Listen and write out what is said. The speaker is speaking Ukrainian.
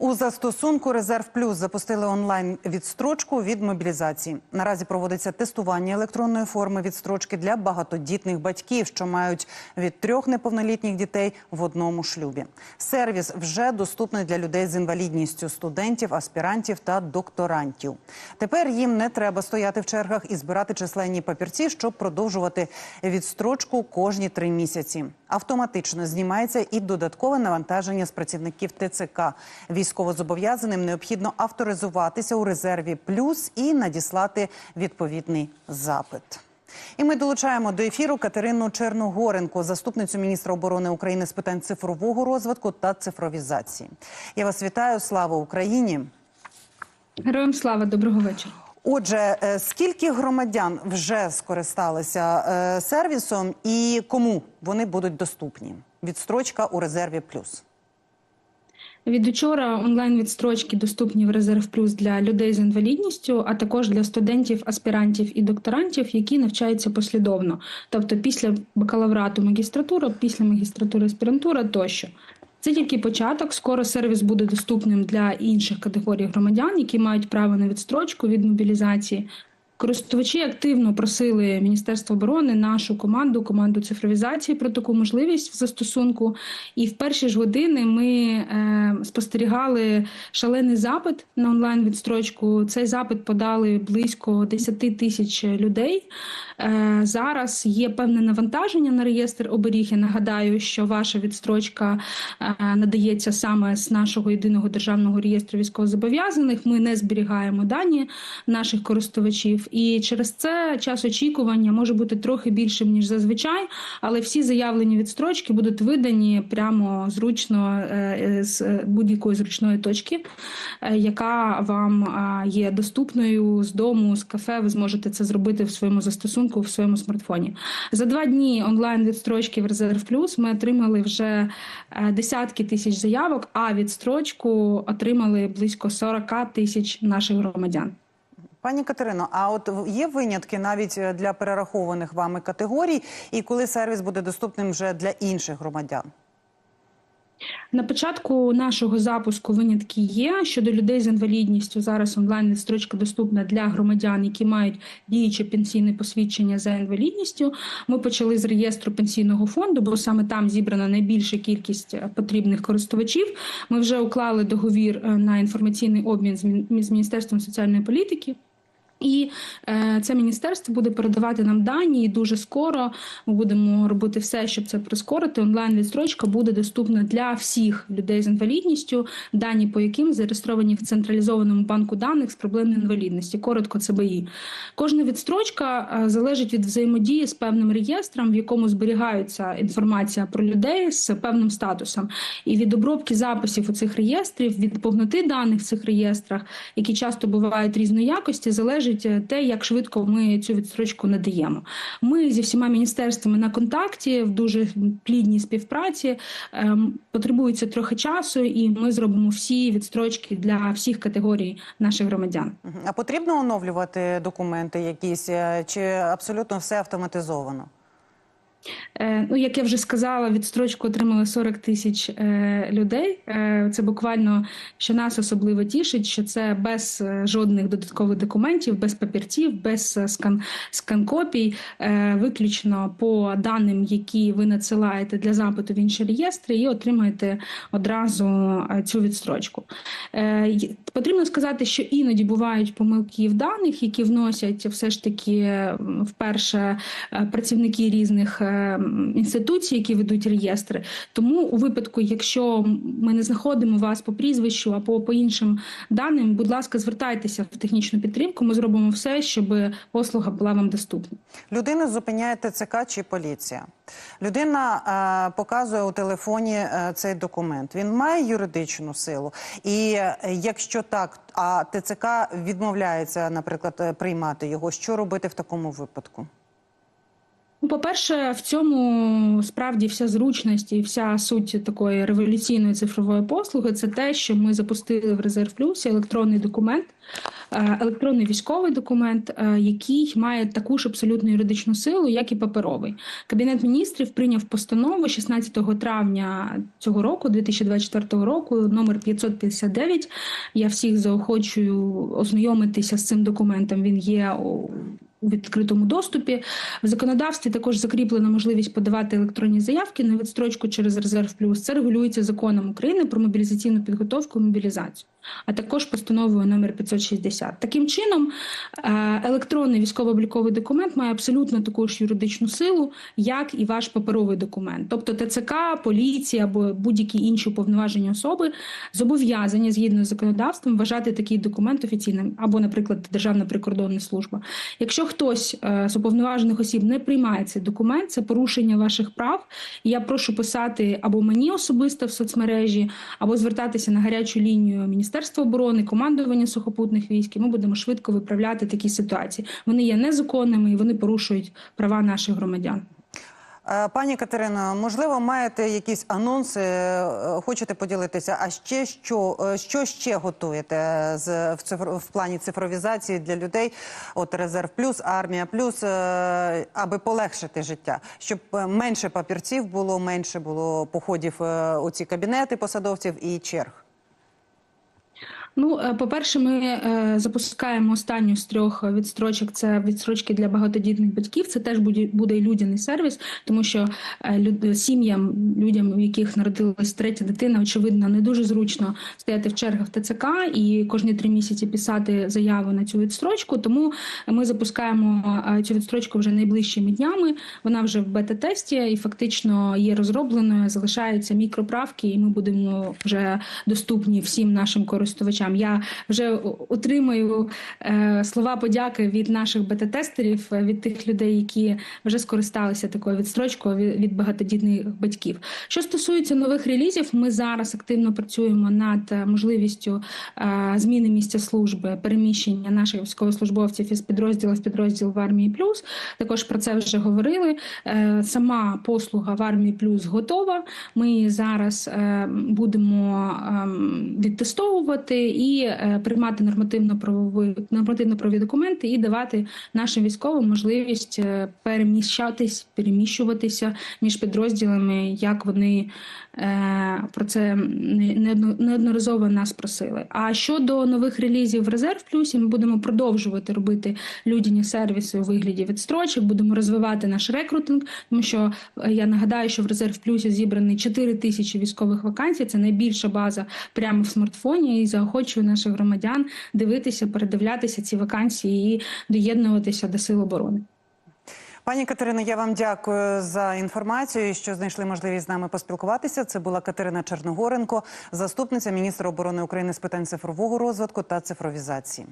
У застосунку Резерв Плюс запустили онлайн відстрочку від мобілізації. Наразі проводиться тестування електронної форми відстрочки для багатодітних батьків, що мають від трьох неповнолітніх дітей в одному шлюбі. Сервіс вже доступний для людей з інвалідністю, студентів, аспірантів та докторантів. Тепер їм не треба стояти в чергах і збирати численні папірці, щоб продовжувати відстрочку кожні три місяці. Автоматично знімається і додаткове навантаження з працівників ТЦК. Військовозобов'язаним необхідно авторизуватися у резерві плюс і надіслати відповідний запит. І ми долучаємо до ефіру Катерину Черногоренко, заступницю міністра оборони України з питань цифрового розвитку та цифровізації. Я вас вітаю. Слава Україні! Героям слава, доброго вечора. Отже, е, скільки громадян вже скористалися е, сервісом і кому вони будуть доступні? Відстрочка у резерві плюс. Від учора онлайн відстрочки доступні в резерв плюс для людей з інвалідністю, а також для студентів, аспірантів і докторантів, які навчаються послідовно, тобто після бакалаврату магістратура, після магістратури аспірантура тощо. Це тільки початок. Скоро сервіс буде доступним для інших категорій громадян, які мають право на відстрочку від мобілізації. Користувачі активно просили Міністерство оборони, нашу команду, команду цифровізації про таку можливість в застосунку. І в перші ж години ми е, спостерігали шалений запит на онлайн відстрочку. Цей запит подали близько 10 тисяч людей. Е, зараз є певне навантаження на реєстр оберіг. Я нагадаю, що ваша відстрочка е, надається саме з нашого єдиного державного реєстру військовозобов'язаних. Ми не зберігаємо дані наших користувачів, і через це час очікування може бути трохи більшим ніж зазвичай, але всі заявлені відстрочки будуть видані прямо зручно е, з будь-якої зручної точки, е, яка вам е, є доступною з дому, з кафе. Ви зможете це зробити в своєму застосунку, в своєму смартфоні. За два дні онлайн відстрочки в Резерв Плюс ми отримали вже е, десятки тисяч заявок, а відстрочку отримали близько 40 тисяч наших громадян. Пані Катерино, а от є винятки навіть е, для перерахованих вами категорій, і коли сервіс буде доступним вже для інших громадян? На початку нашого запуску винятки є щодо людей з інвалідністю. Зараз онлайн відстрочка доступна для громадян, які мають діюче пенсійне посвідчення за інвалідністю. Ми почали з реєстру пенсійного фонду, бо саме там зібрана найбільша кількість потрібних користувачів. Ми вже уклали договір е, на інформаційний обмін з міністерством соціальної політики. І е, це міністерство буде передавати нам дані. І дуже скоро ми будемо робити все, щоб це прискорити. Онлайн відстрочка буде доступна для всіх людей з інвалідністю, дані по яким зареєстровані в централізованому банку даних з проблемної інвалідності. Коротко ЦБІ. Кожна відстрочка е, залежить від взаємодії з певним реєстром, в якому зберігається інформація про людей з певним статусом, і від обробки записів у цих реєстрів, від повноти даних в цих реєстрах, які часто бувають різної якості, залежить те, як швидко ми цю відстрочку надаємо. Ми зі всіма міністерствами на контакті в дуже плідній співпраці. Ем, потребується трохи часу, і ми зробимо всі відстрочки для всіх категорій наших громадян. А потрібно оновлювати документи якісь е, чи абсолютно все автоматизовано? Ну, як я вже сказала, відстрочку отримали 40 тисяч е, людей. Е, це буквально що нас особливо тішить, що це без е, жодних додаткових документів, без папірців, без скан скан-копій, виключно по даним, які ви надсилаєте для запиту в інші реєстри, і отримаєте одразу цю відстрочку. Потрібно сказати, що іноді бувають помилки в даних, які вносять все ж таки вперше працівники різних інституцій, які ведуть реєстри. Тому у випадку, якщо ми не знаходимо вас по прізвищу або по іншим даним, будь ласка, звертайтеся в технічну підтримку. Ми зробимо все, щоб послуга була вам доступна. Людину зупиняє ТЦК чи поліція. Людина е, показує у телефоні е, цей документ. Він має юридичну силу, і е, якщо так, а ТЦК відмовляється, наприклад, приймати його. Що робити в такому випадку? Ну, по-перше, в цьому справді вся зручність і вся суть такої революційної цифрової послуги це те, що ми запустили в резерв плюсі електронний документ, е, електронний військовий документ, е, який має таку ж абсолютно юридичну силу, як і паперовий. Кабінет міністрів прийняв постанову 16 травня цього року, 2024 року, номер 559. Я всіх заохочую ознайомитися з цим документом. Він є у відкритому доступі. В законодавстві також закріплена можливість подавати електронні заявки на відстрочку через резерв плюс. Це регулюється законом України про мобілізаційну підготовку і мобілізацію, а також постановою номер 560. Таким чином, е, електронний військово-обліковий документ має абсолютно таку ж юридичну силу, як і ваш паперовий документ. Тобто ТЦК, поліція або будь-які інші уповноважені особи зобов'язані згідно з законодавством вважати такий документ офіційним, або, наприклад, Державна прикордонна служба. Якщо хтось е, з уповноважених осіб не приймає цей документ, це порушення ваших прав. Я прошу писати або мені особисто в соцмережі, або звертатися на гарячу лінію Міністерства оборони, командування сухопутних військ. і Ми будемо швидко виправляти такі ситуації. Вони є незаконними і вони порушують права наших громадян. Е, Пані Катерино, можливо, маєте якісь анонси, е, хочете поділитися? А ще що, е, що ще готуєте з в цифр в плані цифровізації для людей? От резерв плюс, армія плюс, аби полегшити життя, щоб менше папірців було, менше було походів у ці кабінети посадовців і черг. Ну, е, по-перше, ми е, запускаємо останню з трьох відстрочок. Це відстрочки для багатодітних батьків. Це теж буде, і людяний сервіс, тому що е, сім'ям, людям, у яких народилась третя дитина, очевидно, не дуже зручно стояти в чергах ТЦК і кожні три місяці писати заяву на цю відстрочку. Тому ми запускаємо цю відстрочку вже найближчими днями. Вона вже в бета-тесті і фактично є розробленою. Залишаються мікроправки, і ми будемо вже доступні всім нашим користувачам. Я вже отримаю е, слова подяки від наших бета-тестерів, е, від тих людей, які вже скористалися такою відстрочкою від, багатодітних батьків. Що стосується нових релізів, ми зараз активно працюємо над е, можливістю зміни місця служби, переміщення наших військовослужбовців із підрозділу в підрозділ в армії плюс. Також про це вже говорили. Сама послуга в армії плюс готова. Ми зараз будемо ем, і е, приймати нормативно-правові нормативно-правові документи і давати нашим військовим можливість е, переміщатись, переміщуватися між підрозділами, як вони е, про це не- неодно- неодноразово нас просили. А щодо нових релізів в резерв плюсі, ми будемо продовжувати робити людяні сервіси у вигляді відстрочок, будемо розвивати наш рекрутинг, тому що я нагадаю, що в резерв плюсі зібрані 4 тисячі військових вакансій. Це найбільша база прямо в смартфоні. І заохочую наших громадян дивитися, передивлятися ці вакансії і доєднуватися до сил оборони. Пані Катерино, я вам дякую за інформацію, що знайшли можливість з нами поспілкуватися. Це була Катерина Черногоренко, заступниця міністра оборони України з питань цифрового розвитку та цифровізації.